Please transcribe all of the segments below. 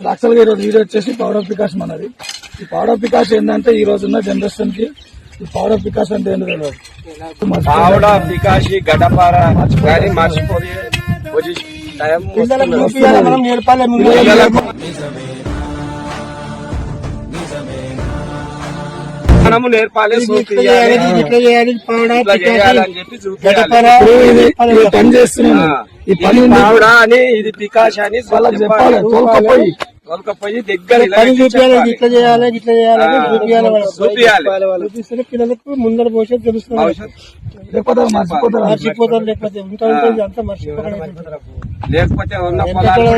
యాక్చువల్గా ఈరోజు వీడియో వచ్చేసి పవర్ ఆఫ్ వికాస్ మనది. ఈ పవర్ ఆఫ్ వికాస్ ఏంటంటే ఈ రోజు ఉన్న జనరేషన్కి ఈ పవర్ ఆఫ్ వికాస్ అంటే ఏంటో తెలియదు ఆవిడ కానీ మర్చిపోయి టైం ఇది ఇది పని చేస్తున్నాను ఈ పని అని ఇది పికాష్ అని వాళ్ళకి చెప్పాలి. తోలుకపోయి. తోలుకపోయి దగ్గర పని నిలబెట్టి చూపియాలి చెప్పాలి. ఇట్లా చేయాలి ఇట్లా చేయాలి అని ఆ, చూపియాలి వాళ్ళకి. చూపియాలి. చూపిస్తేనే పిల్లలకు ముందర భవిష్యత్తు తెలుస్తుంది. లేకపోతే మర్చిపోతారు మర్చిపోతారు లేకపోతే ఉంటా ఉంటుంది అంతా మర్చిపోవడం లేకపోతే ఉన్న పొలాలు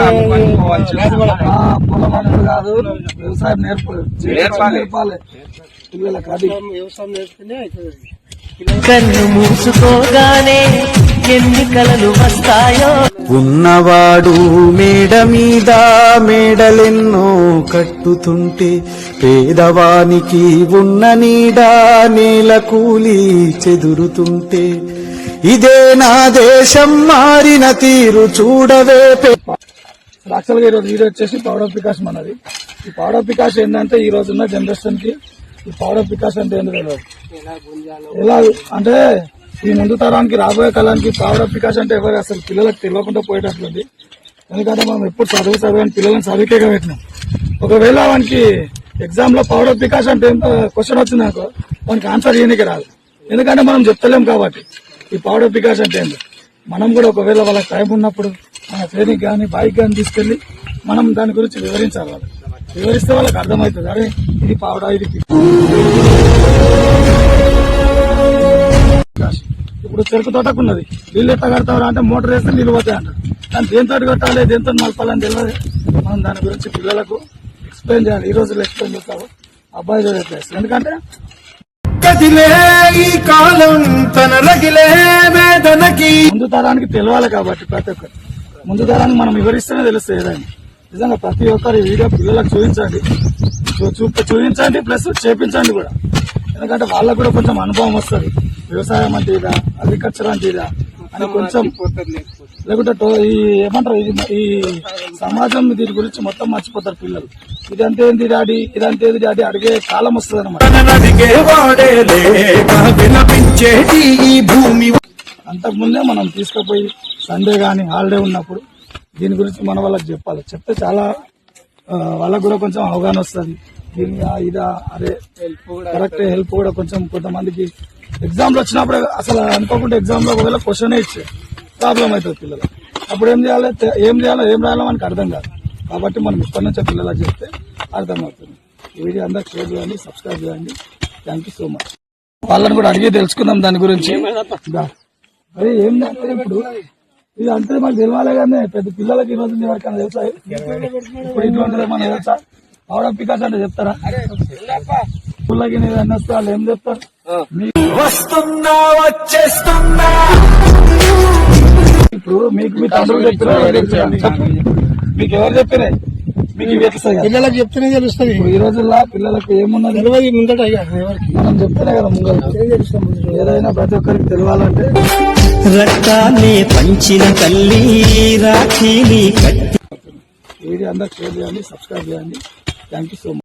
పొలం అనేది కాదు వ్యవసాయం నేర్పు నేర్పాలి. నేర్పాలి. పిల్లలకు అది. వ్యవసాయం నేర్చుకునే అవుతుంది. కన్ను మూసుకోగానే ఎన్ని కలలు వస్తాయో. ఉన్నవాడు మేడ మీద మేడలెన్నో కట్టుతుంటే పేదవానికి ఉన్న నీడ నేల కూలి చెదురుతుంటే ఇదే నా దేశం మారిన తీరు చూడవే పే- యాక్చువల్గా ఈరోజు వీడియో వచ్చేసి పవర్ ఆఫ్ వికాస్ మనది. ఈ పవర్ ఆఫ్ వికాస్ ఏంటంటే ఈ రోజు ఉన్న జనరేషన్కి ఈ పవర్ ఆఫ్ వికాస్ అంటే ఏంటో తెలియదు ఎలా అంటే ఈ ముందు తరానికి రాబోయే కాలానికి పవర్ ఆఫ్ వికాస్ అంటే ఎవరు? అసలు పిల్లలకు తెలియకుండా పోయేటట్లుంది. ఎందుకంటే మనం ఎప్పుడు చదువు చదివాని పిల్లలను చదివికే పెట్టినాం. ఒకవేళ వానికి ఎగ్జామ్లో పవర్ ఆఫ్ వికాస్ అంటే ఎంత క్వశ్చన్ వచ్చింది అనుకో వానికి ఆన్సర్ చేయడానికి రాదు. ఎందుకంటే మనం చెప్తలేం కాబట్టి. ఈ పవర్ ఆఫ్ వికాస్ అంటే ఏంటి మనం కూడా ఒకవేళ వాళ్ళకి టైం ఉన్నప్పుడు మన ట్రైనింగ్ కానీ బైక్ కానీ తీసుకెళ్ళి మనం దాని గురించి వివరించాలి వివరిస్తే వాళ్ళకి అర్థమవుతుంది. అరే ఇది పావడా ఇది. ఇప్పుడు చెరుకు తోటకు ఉన్నది నీళ్ళు ఎట్లా కడతారు అంటే మోటార్ వేస్తే నీళ్ళు పోతాయి అంటారు. కానీ దేంతో కట్టాలి దేంతో నడపాలని తెలియదు. మనం దాని గురించి పిల్లలకు ఎక్స్ప్లెయిన్ చేయాలి. ఈ రోజుల్లో ఎక్స్ప్లెయిన్ చేస్తావు. అబ్బాయి చూడట్లేదు ఎందుకంటే కదిలే ఈ కాలం తన రగిలే వేదనకి. ముందు తరానికి తెలియాలి కాబట్టి ప్రతి ఒక్కరు. ముందు తరానికి మనం వివరిస్తేనే తెలుస్తుంది ఏదైనా. నిజంగా ప్రతి ఒక్కరు వీడియో పిల్లలకు చూపించండి. చూపించండి ప్లస్ చేపించండి కూడా. ఎందుకంటే వాళ్ళకు కూడా కొంచెం అనుభవం వస్తుంది. వ్యవసాయం అంటే ఇదా అగ్రికల్చర్ అంటే ఇదా అని కొంచెం లేకుంటే టో- ఈ ఏమంటారు ఇది ఈ సమాజం దీని గురించి మొత్తం మర్చిపోతారు పిల్లలు. ఇదంతే ఏంది డాడీ? ఇదంతే ఏంది డాడీ? అడిగే కాలం వస్తుంది అనమాట అంతకుముందే మనం తీసుకుపోయి సండే కానీ హాలిడే ఉన్నప్పుడు దీని గురించి మన వాళ్ళకి చెప్పాలి. చెప్తే చాలా వాళ్ళకు కూడా కొంచెం అవగాహన వస్తుంది. దీని ఇదా అదే కరెక్ట్ హెల్ప్ కూడా కొంచెం కొంతమందికి ఎగ్జామ్లో వచ్చినప్పుడు అసలు అనుకోకుండా ఎగ్జామ్లో ఒకవేళ క్వశ్చన్ ఇచ్చే ప్రాబ్లం అవుతుంది పిల్లలు అప్పుడు ఏం చేయాలి? ఏం చేయాలో ఏం రాయాలో మనకు అర్థం కాదు. కాబట్టి మనం ఇప్పటి నుంచే పిల్లలకు చెప్తే అర్థమవుతుంది. ఈ వీడియో అందరికి షేర్ చేయండి సబ్స్క్రైబ్ చేయండి. థ్యాంక్ యూ సో మచ్ వాళ్ళని కూడా అడిగి తెలుసుకుందాం దాని గురించి. దా. అరే ఏం ఇప్పుడు? ఇది అంటే మాకు తెలియాలి కానీ పెద్ద పిల్లలకి ఈ రోజు ఎవరికైనా తెలుసా? ఇప్పుడు ఇటువంటిది ఏమన్నా తెలుసా? ఆవిడ పికాస్ అంటే చెప్తారా? పిల్లలకి ఏదైనా వస్తే వాళ్ళు ఏం చెప్తారు మీ- వస్తున్నా వచ్చేస్తున్నా. ఇప్పుడు మీకు మీ తండ్రులు చెప్పిన మీకు ఎవరు చెప్పినాయి మీకు వస్తాయి? పిల్లలకు చెప్తేనే తెలుస్తుంది. ఈ రోజుల్లో పిల్లలకు ఏమున్నది? తెలియదు ముందట మనం చెప్తేనే కదా ముంగలు ఏదైనా ప్రతి ఒక్కరికి తెలియాలంటే రక్తాన్ని పంచిన తల్లి రాఖీని కట్టి ఈ వీడియో అందరికి షేర్ చేయండి సబ్స్క్రైబ్ చేయండి. Thank you so much